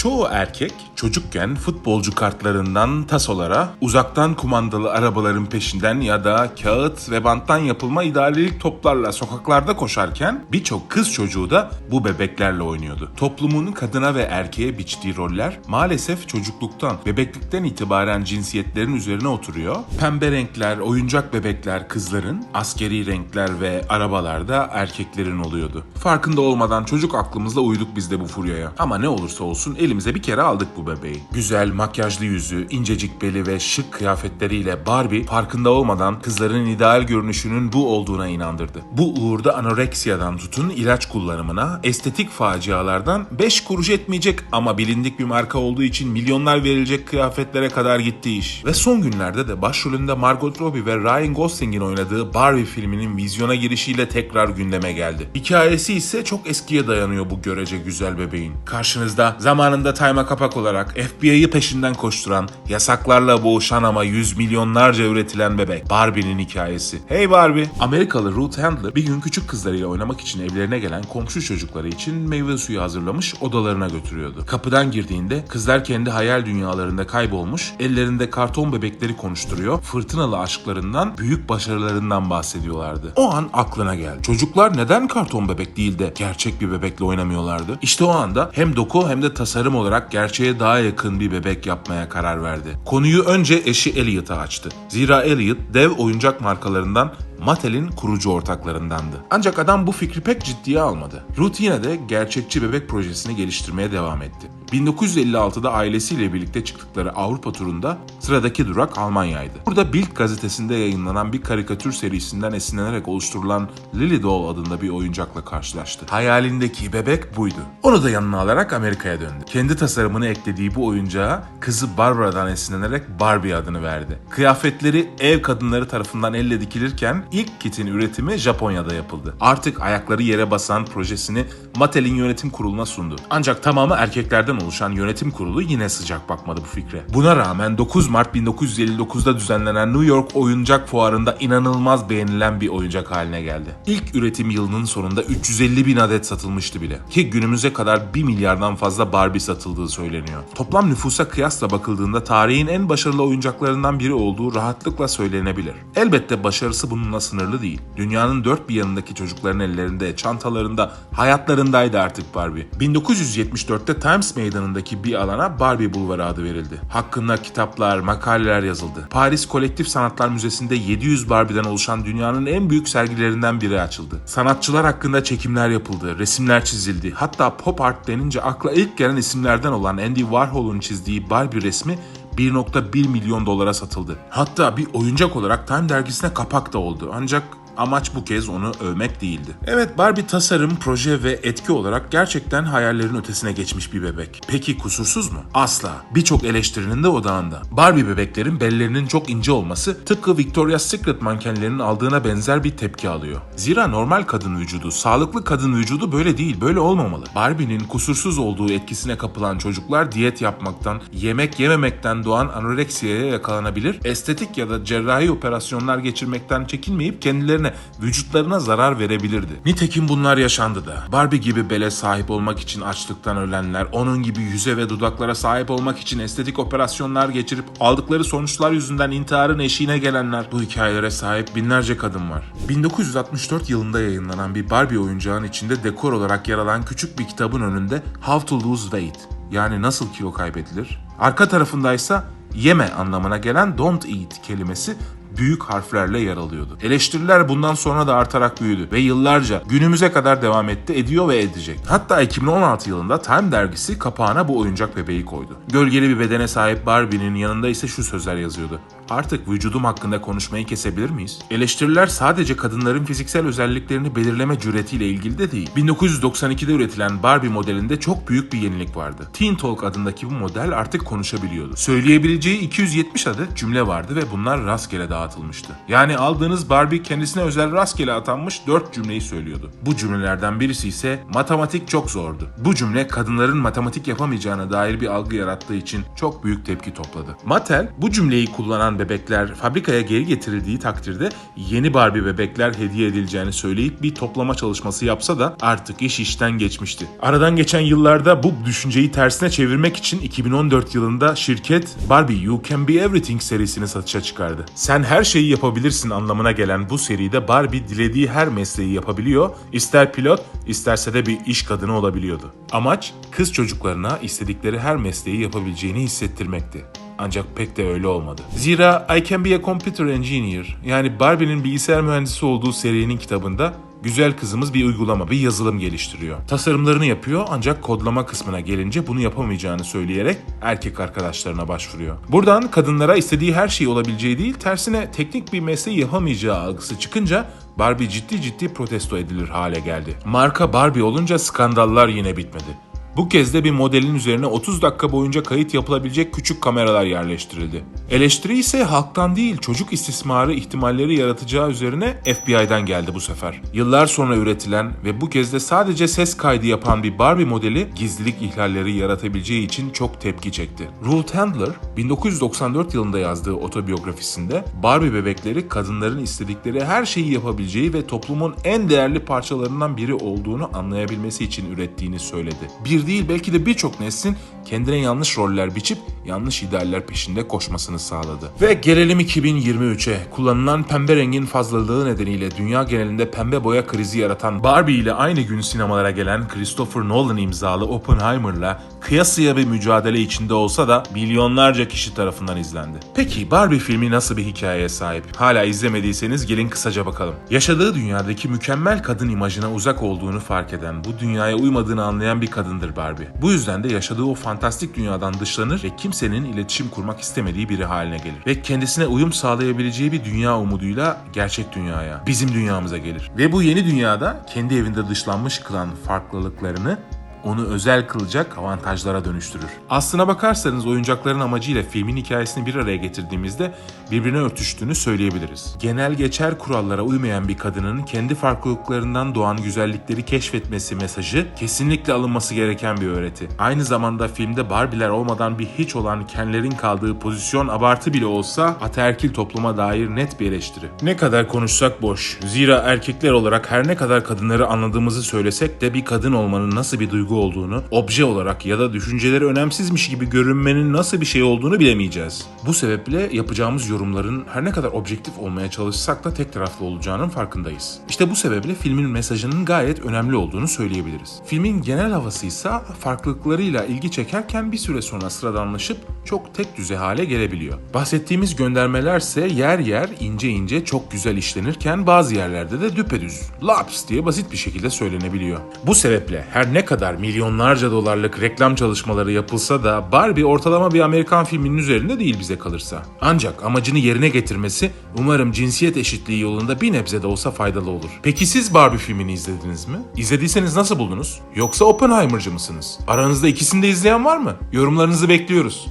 Çoğu erkek çocukken futbolcu kartlarından tasolara, uzaktan kumandalı arabaların peşinden ya da kağıt ve banttan yapılma idarelik toplarla sokaklarda koşarken birçok kız çocuğu da bu bebeklerle oynuyordu. Toplumun kadına ve erkeğe biçtiği roller maalesef çocukluktan, bebeklikten itibaren cinsiyetlerin üzerine oturuyor. Pembe renkler, oyuncak bebekler kızların, askeri renkler ve arabalarda erkeklerin oluyordu. Farkında olmadan çocuk aklımızla uyduk biz de bu furyaya. Ama ne olursa olsun elimize bir kere aldık bu bebeği. Güzel, makyajlı yüzü, incecik beli ve şık kıyafetleriyle Barbie farkında olmadan kızların ideal görünüşünün bu olduğuna inandırdı. Bu uğurda anoreksiyadan tutun ilaç kullanımına, estetik facialardan 5 kuruş etmeyecek ama bilindik bir marka olduğu için milyonlar verilecek kıyafetlere kadar gitti iş. Ve son günlerde de başrolünde Margot Robbie ve Ryan Gosling'in oynadığı Barbie filminin vizyona girişiyle tekrar gündeme geldi. Hikayesi ise çok eskiye dayanıyor bu görece güzel bebeğin. Karşınızda zamanında Time'a kapak olarak FBI'yı peşinden koşturan, yasaklarla boğuşan ama yüz milyonlarca üretilen bebek. Barbie'nin hikayesi. Hey Barbie! Amerikalı Ruth Handler bir gün küçük kızlarıyla oynamak için evlerine gelen komşu çocukları için meyve suyu hazırlamış odalarına götürüyordu. Kapıdan girdiğinde kızlar kendi hayal dünyalarında kaybolmuş, ellerinde karton bebekleri konuşturuyor, fırtınalı aşklarından, büyük başarılarından bahsediyorlardı. O an aklına geldi. Çocuklar neden karton bebek değil de gerçek bir bebekle oynamıyorlardı? İşte o anda hem doku hem de tasarım olarak gerçeğe daha yakın bir bebek yapmaya karar verdi. Konuyu önce eşi Elliot'a açtı. Zira Elliot dev oyuncak markalarından Mattel'in kurucu ortaklarındandı. Ancak adam bu fikri pek ciddiye almadı. Ruth yine de gerçekçi bebek projesini geliştirmeye devam etti. 1956'da ailesiyle birlikte çıktıkları Avrupa turunda sıradaki durak Almanya'ydı. Burada Bild gazetesinde yayınlanan bir karikatür serisinden esinlenerek oluşturulan Lily Doll adında bir oyuncakla karşılaştı. Hayalindeki bebek buydu. Onu da yanına alarak Amerika'ya döndü. Kendi tasarımını eklediği bu oyuncağa kızı Barbara'dan esinlenerek Barbie adını verdi. Kıyafetleri ev kadınları tarafından elle dikilirken ilk kitin üretimi Japonya'da yapıldı. Artık ayakları yere basan projesini Mattel'in yönetim kuruluna sundu. Ancak tamamı erkeklerden oluşan yönetim kurulu yine sıcak bakmadı bu fikre. Buna rağmen 9 Mart 1959'da düzenlenen New York Oyuncak Fuarı'nda inanılmaz beğenilen bir oyuncak haline geldi. İlk üretim yılının sonunda 350 bin adet satılmıştı bile. Ki günümüze kadar 1 milyardan fazla Barbie satıldığı söyleniyor. Toplam nüfusa kıyasla bakıldığında tarihin en başarılı oyuncaklarından biri olduğu rahatlıkla söylenebilir. Elbette başarısı bununla sınırlı değil. Dünyanın dört bir yanındaki çocukların ellerinde, çantalarında, hayatlarındaydı artık Barbie. 1974'te Times Meydanı'ndaki bir alana Barbie Bulvarı adı verildi. Hakkında kitaplar, makaleler yazıldı. Paris Kolektif Sanatlar Müzesi'nde 700 Barbie'den oluşan dünyanın en büyük sergilerinden biri açıldı. Sanatçılar hakkında çekimler yapıldı, resimler çizildi. Hatta pop art denince akla ilk gelen isimlerden olan Andy Warhol'un çizdiği Barbie resmi 1.1 milyon dolara satıldı. Hatta bir oyuncak olarak Time dergisine kapak da oldu. Ancak Amaç bu kez onu övmek değildi. Evet Barbie tasarım, proje ve etki olarak gerçekten hayallerin ötesine geçmiş bir bebek. Peki kusursuz mu? Asla. Birçok eleştirinin de odağında. Barbie bebeklerin bellerinin çok ince olması tıpkı Victoria's Secret mankenlerinin aldığına benzer bir tepki alıyor. Zira normal kadın vücudu, sağlıklı kadın vücudu böyle değil, böyle olmamalı. Barbie'nin kusursuz olduğu etkisine kapılan çocuklar diyet yapmaktan, yemek yememekten doğan anoreksiyaya yakalanabilir, estetik ya da cerrahi operasyonlar geçirmekten çekinmeyip kendilerine vücutlarına zarar verebilirdi. Nitekim bunlar yaşandı da. Barbie gibi bele sahip olmak için açlıktan ölenler, onun gibi yüze ve dudaklara sahip olmak için estetik operasyonlar geçirip aldıkları sonuçlar yüzünden intiharın eşiğine gelenler. Bu hikayelere sahip binlerce kadın var. 1964 yılında yayınlanan bir Barbie oyuncağın içinde dekor olarak yer alan küçük bir kitabın önünde How to Lose Weight yani nasıl kilo kaybedilir? Arka tarafındaysa yeme anlamına gelen don't eat kelimesi büyük harflerle yer alıyordu. Eleştiriler bundan sonra da artarak büyüdü ve yıllarca günümüze kadar devam etti, ediyor ve edecek. Hatta 2016 yılında Time dergisi kapağına bu oyuncak bebeği koydu. Gölgeli bir bedene sahip Barbie'nin yanında ise şu sözler yazıyordu. Artık vücudum hakkında konuşmayı kesebilir miyiz? Eleştiriler sadece kadınların fiziksel özelliklerini belirleme cüretiyle ilgili de değil. 1992'de üretilen Barbie modelinde çok büyük bir yenilik vardı. Teen Talk adındaki bu model artık konuşabiliyordu. Söyleyebileceği 270 adet cümle vardı ve bunlar rastgele dağıtılmıştı dağıtılmıştı. Yani aldığınız Barbie kendisine özel rastgele atanmış 4 cümleyi söylüyordu. Bu cümlelerden birisi ise matematik çok zordu. Bu cümle kadınların matematik yapamayacağına dair bir algı yarattığı için çok büyük tepki topladı. Mattel bu cümleyi kullanan bebekler fabrikaya geri getirildiği takdirde yeni Barbie bebekler hediye edileceğini söyleyip bir toplama çalışması yapsa da artık iş işten geçmişti. Aradan geçen yıllarda bu düşünceyi tersine çevirmek için 2014 yılında şirket Barbie You Can Be Everything serisini satışa çıkardı. Sen her şeyi yapabilirsin anlamına gelen bu seride Barbie dilediği her mesleği yapabiliyor, ister pilot, isterse de bir iş kadını olabiliyordu. Amaç kız çocuklarına istedikleri her mesleği yapabileceğini hissettirmekti. Ancak pek de öyle olmadı. Zira I Can Be a Computer Engineer yani Barbie'nin bilgisayar mühendisi olduğu serinin kitabında güzel kızımız bir uygulama, bir yazılım geliştiriyor. Tasarımlarını yapıyor ancak kodlama kısmına gelince bunu yapamayacağını söyleyerek erkek arkadaşlarına başvuruyor. Buradan kadınlara istediği her şey olabileceği değil, tersine teknik bir mesleği yapamayacağı algısı çıkınca Barbie ciddi ciddi protesto edilir hale geldi. Marka Barbie olunca skandallar yine bitmedi. Bu kez de bir modelin üzerine 30 dakika boyunca kayıt yapılabilecek küçük kameralar yerleştirildi. Eleştiri ise halktan değil çocuk istismarı ihtimalleri yaratacağı üzerine FBI'den geldi bu sefer. Yıllar sonra üretilen ve bu kez de sadece ses kaydı yapan bir Barbie modeli gizlilik ihlalleri yaratabileceği için çok tepki çekti. Ruth Handler 1994 yılında yazdığı otobiyografisinde Barbie bebekleri kadınların istedikleri her şeyi yapabileceği ve toplumun en değerli parçalarından biri olduğunu anlayabilmesi için ürettiğini söyledi. Bir değil belki de birçok neslin kendine yanlış roller biçip yanlış idealler peşinde koşmasını sağladı. Ve gelelim 2023'e. Kullanılan pembe rengin fazlalığı nedeniyle dünya genelinde pembe boya krizi yaratan Barbie ile aynı gün sinemalara gelen Christopher Nolan imzalı Oppenheimer'la kıyasıya bir mücadele içinde olsa da milyonlarca kişi tarafından izlendi. Peki Barbie filmi nasıl bir hikayeye sahip? Hala izlemediyseniz gelin kısaca bakalım. Yaşadığı dünyadaki mükemmel kadın imajına uzak olduğunu fark eden, bu dünyaya uymadığını anlayan bir kadındır Barbie. Bu yüzden de yaşadığı o fantastik dünyadan dışlanır ve kimsenin iletişim kurmak istemediği biri haline gelir. Ve kendisine uyum sağlayabileceği bir dünya umuduyla gerçek dünyaya, bizim dünyamıza gelir. Ve bu yeni dünyada kendi evinde dışlanmış kılan farklılıklarını onu özel kılacak avantajlara dönüştürür. Aslına bakarsanız oyuncakların amacıyla filmin hikayesini bir araya getirdiğimizde birbirine örtüştüğünü söyleyebiliriz. Genel geçer kurallara uymayan bir kadının kendi farklılıklarından doğan güzellikleri keşfetmesi mesajı kesinlikle alınması gereken bir öğreti. Aynı zamanda filmde Barbie'ler olmadan bir hiç olan Ken'lerin kaldığı pozisyon abartı bile olsa ataerkil topluma dair net bir eleştiri. Ne kadar konuşsak boş. Zira erkekler olarak her ne kadar kadınları anladığımızı söylesek de bir kadın olmanın nasıl bir duygu olduğunu, obje olarak ya da düşünceleri önemsizmiş gibi görünmenin nasıl bir şey olduğunu bilemeyeceğiz. Bu sebeple yapacağımız yorumların her ne kadar objektif olmaya çalışsak da tek taraflı olacağının farkındayız. İşte bu sebeple filmin mesajının gayet önemli olduğunu söyleyebiliriz. Filmin genel havası ise farklılıklarıyla ilgi çekerken bir süre sonra sıradanlaşıp çok tek düze hale gelebiliyor. Bahsettiğimiz göndermelerse yer yer ince ince çok güzel işlenirken bazı yerlerde de düpedüz, laps diye basit bir şekilde söylenebiliyor. Bu sebeple her ne kadar milyonlarca dolarlık reklam çalışmaları yapılsa da Barbie ortalama bir Amerikan filminin üzerinde değil bize kalırsa. Ancak amacını yerine getirmesi umarım cinsiyet eşitliği yolunda bir nebze de olsa faydalı olur. Peki siz Barbie filmini izlediniz mi? İzlediyseniz nasıl buldunuz? Yoksa Oppenheimer'cı mısınız? Aranızda ikisini de izleyen var mı? Yorumlarınızı bekliyoruz.